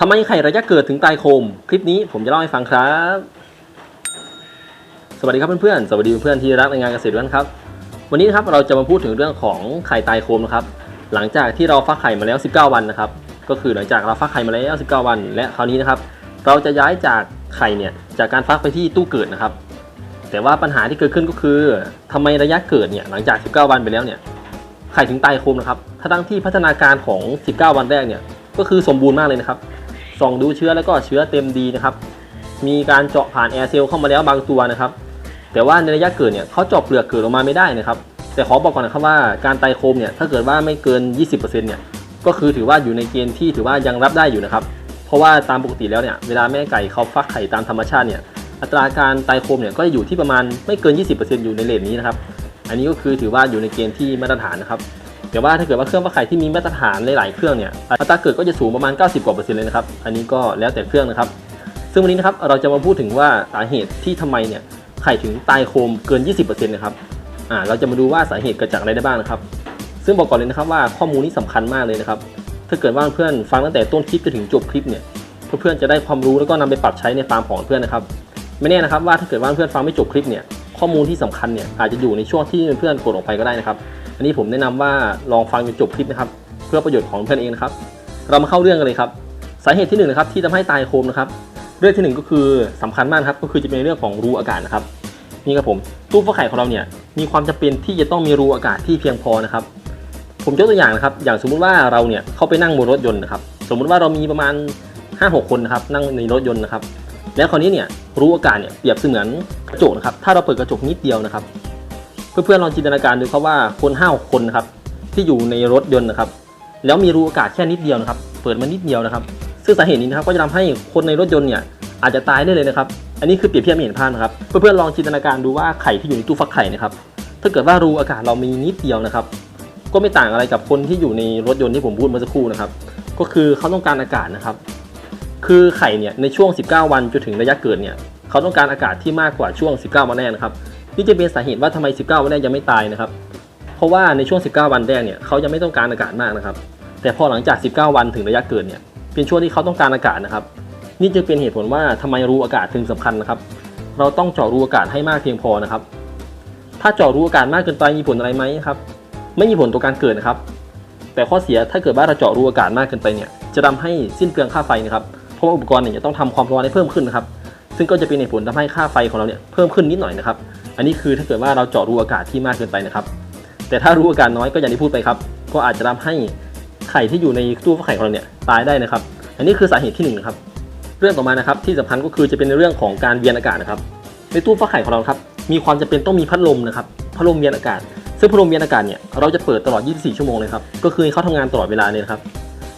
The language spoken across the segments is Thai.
ทำไมไข่ระยะเกิดถึงตายโคม คลิปนี้ผมจะเล่าให้ฟังครับ สวัสดีครับเพื่อนๆ สวัสดีเพื่อนๆที่รักในงานเกษตรทุกท่นครับ วันนี้นะครับเราจะมาพูดถึงเรื่องของไข่ตายโคมนะครับ หลังจากที่เราฟักไข่มาแล้ว 19 วันนะครับ ก็คือหลังจากเราฟักไข่มาแล้ว 19 วัน และคราวนี้นะครับ เราจะย้ายจากไข่เนี่ยจากการฟักไปที่ตู้เกิดนะครับ แต่ว่าปัญหาที่เกิดขึ้นก็คือทำไมระยะเกิดเนี่ยหลังจาก 19 วันไปแล้วเนี่ยไข่ถึงตายโคมนะครับถ้าตั้งที่พัฒนาการของ 19 วันแรกเนี่ยก็คือสมบูรณ์มากเลยนะครับ ส่องดูเชื้อแล้วก็เชื้อเต็มดีนะครับ มีการเจาะผ่านแอร์เซลล์เข้ามาแล้วบางตัวนะครับ แต่ว่าในระยะเกิดเนี่ยเขาเจาะเปลือกเกิดออกมาไม่ได้นะครับ แต่ขอบอกก่อนนะครับว่าการไตโคมเนี่ยถ้าเกิดว่าไม่เกิน 20%เนี่ยก็คือถือว่าอยู่ในเกณฑ์ที่ถือว่ายังรับได้อยู่นะครับ เพราะว่าตามปกติแล้วเนี่ยเวลาแม่ไก่เขาฟักไข่ตามธรรมชาติเนี่ยอัตราการไตโคมเนี่ยก็จะอยู่ที่ประมาณไม่เกิน 20%อยู่ในเลนนี้นะครับ อันนี้ก็คือถือว่าอยู่ในเกณฑ์ที่มาตรฐานนะครับ แต่ว่าถ้าเกิดว่าเครื่องฟักไข่ที่มีมาตรฐานหลายๆเครื่องเนี่ยอัตราเกิดก็จะสูงประมาณ 90 กว่าเปอร์เซ็นต์เลยนะครับ อันนี้ก็แล้วแต่เครื่องนะครับ ซึ่งวันนี้นะครับเราจะมาพูดถึงว่าสาเหตุที่ทำไมเนี่ยไข่ถึงตายโคมเกิน 20%นะครับอ่าเราจะมาดูว่าสาเหตุเกิดจากอะไรได้บ้างนะครับ ซึ่งบอกก่อนเลยนะครับว่าข้อมูลนี้สำคัญมากเลยนะครับ ถ้าเกิดว่าเพื่อนฟังตั้งแต่ต้นคลิปจนถึงจบคลิปเนี่ยเพื่อนๆจะได้ความรู้แล้วก็นำไปปรับใช้ในฟาร์มของเพื่อนนะครับ ไม่แน่นะครับว่าถ้าเกิดว่าเพื่อนฟังไม่จบคลิปเนี่ยข้อมูลที่สำคัญเนี่ยอาจจะอยู่ในช่วงที่เพื่อนกดออกไปก็ได้นะครับ อันนี้ผมแนะนำว่าลองฟังจนจบคลิปนะครับ เพื่อประโยชน์ของเพื่อนเองนะครับ เรามาเข้าเรื่องกันเลยครับ สาเหตุที่หนึ่งนะครับที่ทำให้ตายโคมนะครับ เรื่องที่หนึ่งก็คือสำคัญมากครับ ก็คือจะเป็นเรื่องของรูอากาศนะครับ นี่ครับผม ตู้ฟักไข่ของเราเนี่ยมีความจำเป็นที่จะต้องมีรูอากาศที่เพียงพอนะครับ ผมยกตัวอย่างนะครับ อย่างสมมุติว่าเราเนี่ยเข้าไปนั่งบนรถยนต์นะครับ สมมุติว่าเรามีประมาณ 5-6 คนนะครับนั่งในรถยนต์นะครับ แล้วคราวนี้เนี่ยรูอากาศเนี่ยเปรียบเสมือนกระจกนะครับ ถ้าเราเปิดกระจกนิดเดียวนะครับ เพื่อนๆลองจินตนาการดูครับว่าคนห้าคนนะครับที่อยู่ในรถยนต์นะครับ แล้วมีรูอากาศแค่นิดเดียวนะครับ เปิดมานิดเดียวนะครับ ซึ่งสาเหตุนี้นะครับก็จะทำให้คนในรถยนต์เนี่ยอาจจะตายได้เลยนะครับ อันนี้คือเปรียบเทียบให้เห็นภาพนะครับ เพื่อนๆลองจินตนาการดูว่าไข่ที่อยู่ในตู้ฟักไข่นะครับ ถ้าเกิดว่ารูอากาศเรามีนิดเดียวนะครับ ก็ไม่ต่างอะไรกับคนที่อยู่ในรถยนต์ที่ผมพูดเมื่อสักครู่นะครับ ก็คือเขาต้องการอากาศนะครับ คือไข่เนี่ยในช่วง 19 วันจนถึงระยะเกิดเนี่ยเขาต้องการอากาศที่มากกว่าช่วง 19 วันแรกนะครับ นี่จะเป็นสาเหตุว่าทำไม 19 วันแรกยังไม่ตายนะครับ เพราะว่าในช่วง 19 วันแรกเนี่ยเขายังไม่ต้องการอากาศมากนะครับ แต่พอหลังจาก 19 วันถึงระยะเกิดเนี่ยเป็นช่วงที่เขาต้องการอากาศนะครับ นี่จะเป็นเหตุผลว่าทำไมรูอากาศถึงสำคัญนะครับ เราต้องเจาะรูอากาศให้มากเพียงพอนะครับ ถ้าเจาะรูอากาศมากเกินไปมีผลอะไรไหมครับ ไม่มีผลต่อการเกิดนะครับ แต่ข้อเสียถ้าเกิดว่าเราเจาะรูอากาศมากเกินไปเนี่ยจะทำให้สิ้นเปลืองค่าไฟนะครับ เพราะว่าอุปกรณ์เนี่ยจะต้องทำความร้อนให้เพิ่มขึ้นนะครับ ซึ่งก็จะเป็นเหตุผลทำให้ค่าไฟของเราเนี่ยเพิ่มขึ้นนิดหน่อยนะครับ อันนี้คือถ้าเกิดว่าเราเจาะรูอากาศที่มากเกินไปนะครับ แต่ถ้ารูอากาศน้อยก็อย่างที่พูดไปครับ ก็อาจจะทำให้ไข่ที่อยู่ในตู้ฟักไข่ของเราเนี่ยตายได้นะครับ อันนี้คือสาเหตุที่หนึ่งนะครับ เรื่องต่อมานะครับที่สำคัญก็คือจะเป็นในเรื่องของการเวียนอากาศนะครับ ในตู้ฟักไข่ของเราครับ มีความจำเป็นต้องมีพัดลมนะครับ พัดลมเวียนอากาศ ซึ่งพัดลมเวียนอากาศเนี่ยเราจะเปิดตลอด 24 ชั่วโมงเลยครับ ก็คือเขาทำงานตลอดเวลาเลยนะครับ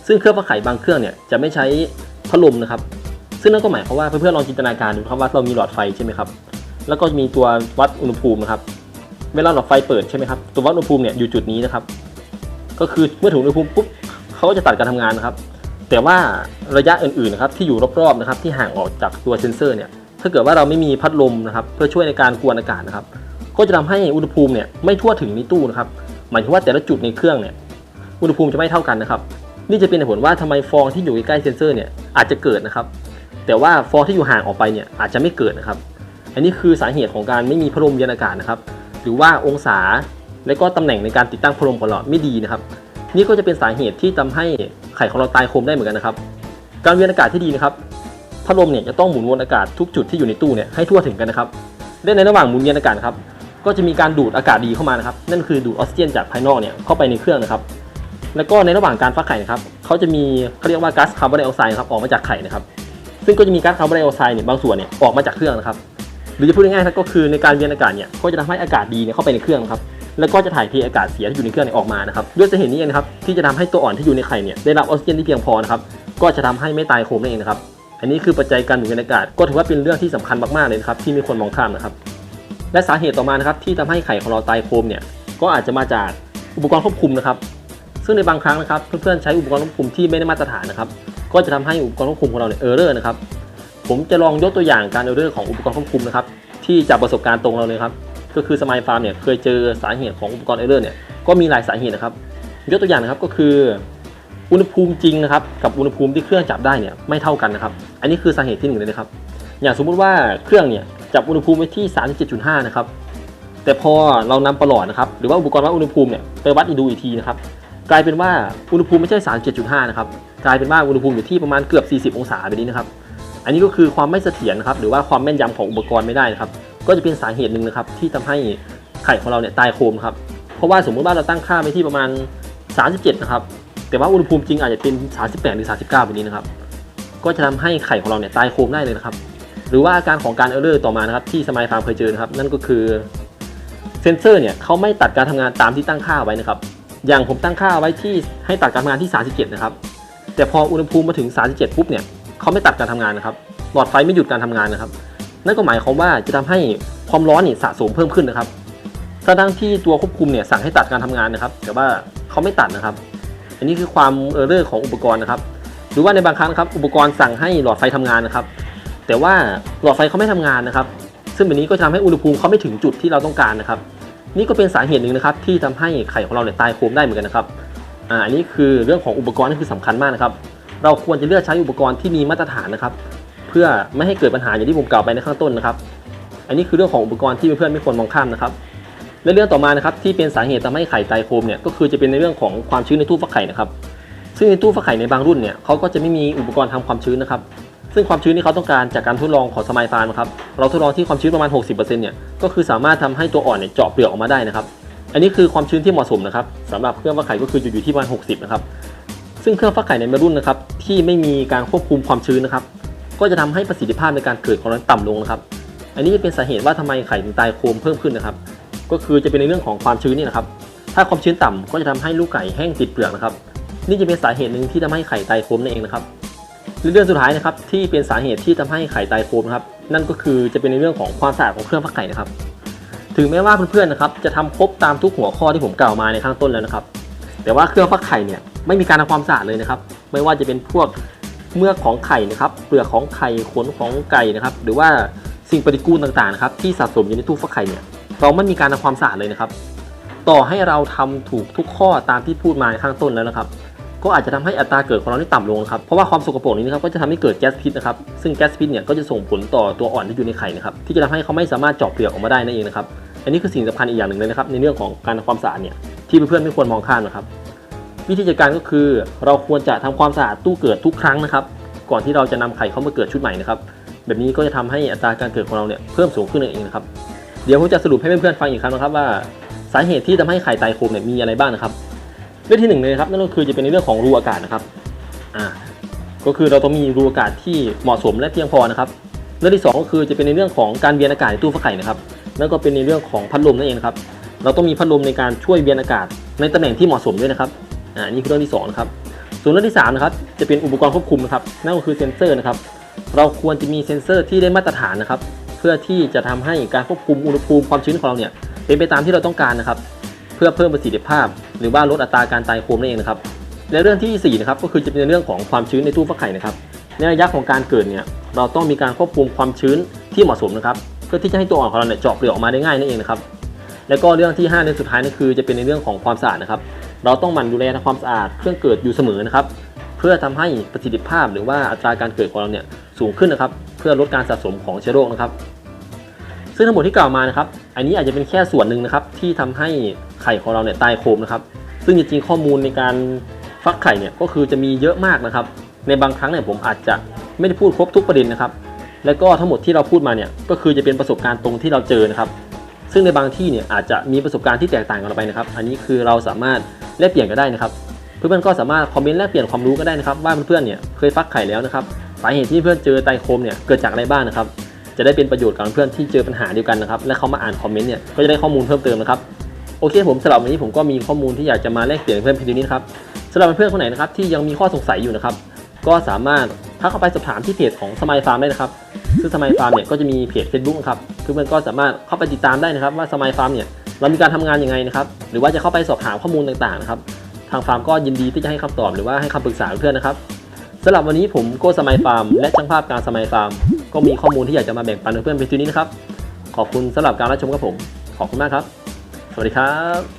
ซึ่งเครื่องฟักไข่บางเครื่องเนี่ยจะไม่ใช้พัดลมนะครับ ซึ่งนั่นก็หมายความว่าเพื่อนๆลองจินตนาการดูครับว่าเรามีหลอดไฟใช่ไหมครับ แล้วก็มีตัววัดอุณหภูมินะครับ เวลาหลอดไฟเปิดใช่ไหมครับ ตัววัดอุณหภูมิเนี่ยอยู่จุดนี้นะครับ ก็คือเมื่อถึงอุณหภูมิปุ๊บเขาก็จะตัดการทำงานนะครับ แต่ว่าระยะอื่นๆนะครับที่อยู่รอบๆนะครับที่ห่างออกจากตัวเซนเซอร์เนี่ย ถ้าเกิดว่าเราไม่มีพัดลมนะครับ เพื่อช่วยในการกวนอากาศนะครับ ก็จะทำให้อุณหภูมิเนี่ยไม่ทั่วถึงในตู้นะครับ หมายถึงว่าแต่ละจุดในเครื่องเนี่ย อุณหภูมิจะไม่เท่ากันนะครับ นี่จะเป็นเหตุผลว่าทำไมฟองที่อยู่ใกล้เซนเซอร์เนี่ยอาจจะเกิดนะครับ แต่ว่าฟองที่อยู่ห่างออกไปเนี่ยอาจจะไม่เกิดนะครับ อันนี้คือสาเหตุของการไม่มีพัดลมเย็นอากาศนะครับ หรือว่าองศาและก็ตำแหน่งในการติดตั้งพัดลมของเราไม่ดีนะครับ นี่ก็จะเป็นสาเหตุที่ทำให้ไข่ของเราตายโคมได้เหมือนกันนะครับ การเวียนอากาศที่ดีนะครับพัดลมเนี่ยจะต้องหมุนวนอากาศทุกจุดที่อยู่ในตู้เนี่ยให้ทั่วถึงกันนะครับและในระหว่างหมุนเวียนอากาศครับก็จะมีการดูดอากาศดีเข้ามานะครับ นั่นคือดูดออกซิเจนจากภายนอกเนี่ยเข้าไปในเครื่องนะครับ แล้วก็ในระหว่างการฟักไข่นะครับเขาจะมีเขาเรียกว่าก๊าซคาร์บอนไดออกไซด์ครับออกมาจากไข่นะครับ ซึ่งก็จะมีก๊าซคาร์บอนไดออกไซด์เนี่ยบางส่วนเนี่ยออกมาจากเครื่องนะครับหรือจะพูดง่ายๆก็คือในการเวียนอากาศเนี่ยก็จะทำให้อากาศดีเนี่ยเข้าไปในเครื่องครับแล้วก็จะถ่ายเทอากาศเสียที่อยู่ในเครื่องเนี่ยออกมานะครับด้วยสาเหตุนี้เองนะครับที่จะทำให้ตัวอ่อนที่อยู่ในไข่เนี่ยได้รับออกซิเจนที่เพียงพอนะครับก็จะทำให้ไม่ตายโคมนั่นเองนะครับอันนี้คือปัจจัยการหมุนเวียนอากาศก็ถือว่าเป็นเรื่องที่สำคัญมากๆเลยนะครับที่มีคนมองข้ามนะครับและสาเหตุต่อมานะครับที่ทำให้ไข่ของเราตายโคมเนี่ยก็อาจจะมาจากอุปกรณ์ควบคุมนะครับ ซึ่งในบางครั้งนะครับเพื่อนๆใช้อุปกรณ์ควบคุมที่ไม่ได้มาตรฐานนะครับก็จะทำให้อุปกรณ์ควบคุมของเราเนี่ยเออร์เรอร์นะครับผมจะลองยกตัวอย่างการเออร์เรอร์ของอุปกรณ์ควบคุมนะครับที่จากประสบการณ์ตรงเราเลยครับก็คือสมายฟาร์มเนี่ยเคยเจอสาเหตุของอุปกรณ์เออร์เรอร์เนี่ยก็มีหลายสาเหตุนะครับยกตัวอย่างนะครับก็คืออุณหภูมิจริงนะครับกับอุณหภูมิที่เครื่องจับได้เนี่ยไม่เท่ากันนะครับ อันนี้คือสาเหตุที่หนึ่งเลยนะครับ อย่างสมมุติว่าเครื่องเนี่ยจับอุณหภูมิไว้ที่ 37.5 นะครับ แต่พอเรานำประหลอดนะครับ หรือว่าอุปกรณ์วัดอุณหภูมิเนี่ยไปวัดดูอีกทีนะครับ กลายเป็นว่าอุณหภูมิไม่ใช่ 37.5 นะครับ กลายเป็นว่าอุณหภูมิอยู่ที่ประมาณเกือบ 40 องศาแบบนี้นะครับ อันนี้ก็คือความไม่เสถียรนะครับ หรือว่าความแม่นยำของอุปกรณ์ไม่ได้นะครับ ก็จะเป็นสาเหตุหนึ่งนะครับ ที่ทำให้ไข่ของเราเนี่ยตายโคมครับ เพราะว่าสมมุติว่าเราตั้งค่าไปที่ประมาณ 37 นะครับ แต่ว่าอุณหภูมิจริงอาจจะเป็น 38 หรือ 39แบบนี้นะครับ ก็จะทำให้ไข่ของเราเนี่ยตายโคมได้เลยนะครับ หรือว่าอาการของการเออร์เลอร์ต่อมานะครับที่สมัยฟาร์มเคยเจอนะครับ นั่นก็คือเซนเซอร์เนี่ยเขาไม่ตัดการทำงานตามที่ตั้งค่าไว้นะครับ อย่างผมตั้งค่าไว้ที่ให้ตัดการทำงานที่ 37 นะครับ แต่พออุณหภูมิมาถึง 37 ปุ๊บเนี่ยเขาไม่ตัดการทำงานนะครับ หลอดไฟไม่หยุดการทำงานนะครับ นั่นก็หมายความว่าจะทำให้ความร้อนนี่สะสมเพิ่มขึ้นนะครับทั้งที่ตัวควบคุมเนี่ยสั่งให้ตัดการทำงานนะครับ แต่ว่าเขาไม่ตัดนะครับ อันนี้คือความเออร์เลอร์ของอุปกรณ์นะครับ หรือว่าในบางครั้งครับอุปกรณ์สั่งให้หลอดไฟทำงานนะครับ แต่ว่าหลอดไฟเขาไม่ทำงานนะครับ ซึ่งแบบนี้ก็ทำให้อุณหภูมิเขาไม่ถึงจุดที่เราต้องการนะครับ นี่ก็เป็นสาเหตุหนึ่งนะครับที่ทำให้ไข่ของเราเนี่ยตายโคมได้เหมือนกันนะครับอ่าอันนี้คือเรื่องของอุปกรณ์นี่คือสำคัญมากนะครับ เราควรจะเลือกใช้อุปกรณ์ที่มีมาตรฐานนะครับ เพื่อไม่ให้เกิดปัญหาอย่างที่ผมกล่าวไปในข้างต้นนะครับ อันนี้คือเรื่องของอุปกรณ์ที่เพื่อนๆไม่ควรมองข้ามนะครับและเรื่องต่อมานะครับที่เป็นสาเหตุทำให้ไข่ตายโคมเนี่ยก็คือจะเป็นในเรื่องของความชื้นในตู้ฟักไข่นะครับ ซึ่งในตู้ฟักไข่ในบางรุ่นเนี่ยเขาก็จะไม่มีอุปกรณ์ทำความชื้นนะครับ ซึ่งความชื้นที่เขาต้องการจากการทดลองของสมัยฟาร์มครับเราทดลองที่ความชื้นประมาณ 60%เนี่ยก็คือสามารถทำให้ตัวอ่อนเนี่ยเจาะเปลือกออกมาได้นะครับอันนี้คือความชื้นที่เหมาะสมนะครับสำหรับเครื่องฟักไข่ก็คืออยู่ที่ประมาณ 60 นะครับซึ่งเครื่องฟักไข่ในรุ่นนะครับที่ไม่มีการควบคุมความชื้นนะครับก็จะทำให้ประสิทธิภาพในการเกิดของเราต่ำลงนะครับอันนี้จะเป็นสาเหตุว่าทำไมไข่ถึงตายโคมเพิ่มขึ้นนะครับก็คือจะเป็นในเรื่องของความชื้นนี่นะครับถ้าความชื้นต่ำก็จะทำให้ลูกไก่แห้งติดเปลือกนะครับนี่จะเป็นสาเหตุหนึ่งที่ทำให้ไข่ตายโคมนั่นเองนะครับ เรื่องสุดท้ายนะครับที่เป็นสาเหตุที่ทำให้ไข่ตายโคมนะครับนั่นก็คือจะเป็นในเรื่องของความสะอาดของเครื่องฟักไข่นะครับ ถึงแม้ว่าเพื่อนๆนะครับจะทำครบตามทุกหัวข้อที่ผมกล่าวมาในข้างต้นแล้วนะครับ แต่ว่าเครื่องฟักไข่เนี่ยไม่มีการทำความสะอาดเลยนะครับ ไม่ว่าจะเป็นพวกเมือกของไข่นะครับเปลือกของไข่ขนของไก่นะครับ หรือว่าสิ่งปฏิกูลต่างๆนะครับที่สะสมอยู่ในตู้ฟักไข่เนี่ยเราไม่มีการทำความสะอาดเลยนะครับ ต่อให้เราทำถูกทุกข้อตามที่พูดมาในข้างต้นแล้วนะครับ ก็อาจจะทำให้อัตราเกิดของเราที่ต่ำลงนะครับเพราะว่าความสกปรกนี้นะครับก็จะทำให้เกิดแก๊สพิษนะครับซึ่งแก๊สพิษเนี่ยก็จะส่งผลต่อตัวอ่อนที่อยู่ในไข่นะครับที่จะทำให้เขาไม่สามารถเจาะเปลือกออกมาได้นั่นเองนะครับอันนี้คือสิ่งสำคัญอีกอย่างหนึ่งเลยนะครับในเรื่องของการทำความสะอาดเนี่ยที่เพื่อนๆไม่ควรมองข้ามนะครับวิธีจัดการก็คือเราควรจะทำความสะอาดตู้เกิดทุกครั้งนะครับก่อนที่เราจะนำไข่เข้ามาเกิดชุดใหม่นะครับแบบนี้ก็จะทำให้อัตราการเกิดของเราเนี่ยเพิ่มสูงขึ้นนั่นเองนะครับเดี๋ยวผมจะสรุปให้เพื่อนๆฟังอีกครั้งนะครับว่า สาเหตุที่ทำให้ไข่ตายโคมเนี่ยมีอะไรบ้างนะครับ เรื่องที่หนึ่งเลยนะครับนั่นก็คือจะเป็นในเรื่องของรูอากาศนะครับอ่าก็คือเราต้องมีรูอากาศที่เหมาะสมและเพียงพอนะครับเรื่องที่สองก็คือจะเป็นในเรื่องของการเวียนอากาศในตู้ฟักไข่นะครับนั่นก็เป็นในเรื่องของพัดลมนั่นเองครับเราต้องมีพัดลมในการช่วยเวียนอากาศ ในตำแหน่งที่เหมาะสมด้วยนะครับอ่านี่คือเรื่องที่สองนะครับส่วนเรื่องที่สามนะครับจะเป็นอุปกรณ์ควบคุมนะครับนั่นก็คือเซ็นเซอร์นะครับเราควรจะมีเซ็นเซอร์ที่ได้มาตรฐานนะครับเพื่อที่จะทำให้การควบคุมอุณหภูมิความชื้นของเราเนี่ยเป็นไปตามที่เราต้องการนะครับ เพื่อเพิ่มประสิทธิภาพ หรือว่าลดอัตราการตายโคมนั่นเองนะครับและเรื่องที่4นะครับก็คือจะเป็นเรื่องของความชื้นในตู้ฟักไข่นะครับในระยะของการเกิดเนี่ยเราต้องมีการควบคุมความชื้นที่เหมาะสมนะครับเพื่อที่จะให้ตัวอ่อนของเราเนี่ยเจาะเปลือกออกมาได้ง่ายนั่นเองนะครับแล้วก็เรื่องที่5ในสุดท้ายนั่นคือจะเป็นในเรื่องของความสะอาดนะครับ เราต้องหมั่นดูแลทำความสะอาดเครื่องเกิดอยู่เสมอนะครับเพื่อทำให้ประสิทธิภาพหรือว่าอัตราการเกิดของเราเนี่ยสูงขึ้นนะครับ เพื่อลดการสะสมของเชื้อโรคนะครับ ซึ่งทั้งหมดที่กล่าวมานะครับอันนี้อาจจะเป็นแค่ส่วนหนึ่งนะครับที่ทำให้ไข่ของเราเนี่ยตายโคมนะครับ ซึ่งจริงๆข้อมูลในการฟักไข่เนี่ยก็คือจะมีเยอะมากนะครับ ในบางครั้งเนี่ยผมอาจจะไม่ได้พูดครบทุกประเด็นนะครับ แล้วก็ทั้งหมดที่เราพูดมาเนี่ยก็คือจะเป็นประสบการณ์ตรงที่เราเจอนะครับ ซึ่งในบางที่เนี่ยอาจจะมีประสบการณ์ที่แตกต่างกันไปนะครับ อันนี้คือเราสามารถแลกเปลี่ยนกันได้นะครับ เพื่อนๆก็สามารถคอมเมนต์แลกเปลี่ยนความรู้ก็ได้นะครับว่าเพื่อนๆเนี่ยเคยฟักไข่แล้วนะครับสาเหตุที่เพื่อนเจอไตโคมเนี่ยเกิดจากอะไรบ้างนะครับ จะได้เป็นประโยชน์กับเพื่อนที่เจอปัญหาเดียวกันนะครับ และเขามาอ่านคอมเมนต์เนี่ยก็จะได้ข้อมูลเพิ่มเติมนะครับโอเคผมสำหรับวันนี้ผมก็มีข้อมูลที่อยากจะมาแลกเปลี่ยนกับเพื่อนเพียงนี้นะครับสำหรับเพื่อนคนไหนนะครับที่ยังมีข้อสงสัยอยู่นะครับ ก็สามารถทักเข้าไปสอบถามที่เพจของสมัยฟาร์มได้นะครับซึ่งสมัยฟาร์มเนี่ยก็จะมีเพจ Facebook นะครับเพื่อนก็สามารถเข้าไปติดตามได้นะครับ ว่าสมัยฟาร์มเนี่ยเรามีการทำงานยังไงนะครับหรือว่าจะเข้าไปสอบถามข้อมูลต่างๆนะครับทางฟาร์มก็ยินดีที่จะให้คำตอบหรือว่าให้คำปรึกษาเพื่อนนะครับ สำหรับวันนี้ผมโก้สมัยฟาร์มและช่างภาพการสมัยฟาร์ม ก็มีข้อมูลที่อยากจะมาแบ่งปันเพื่อนๆเพียงเท่านี้นะครับ ขอบคุณสำหรับการรับชมครับผม ขอบคุณมากครับ สวัสดีครับ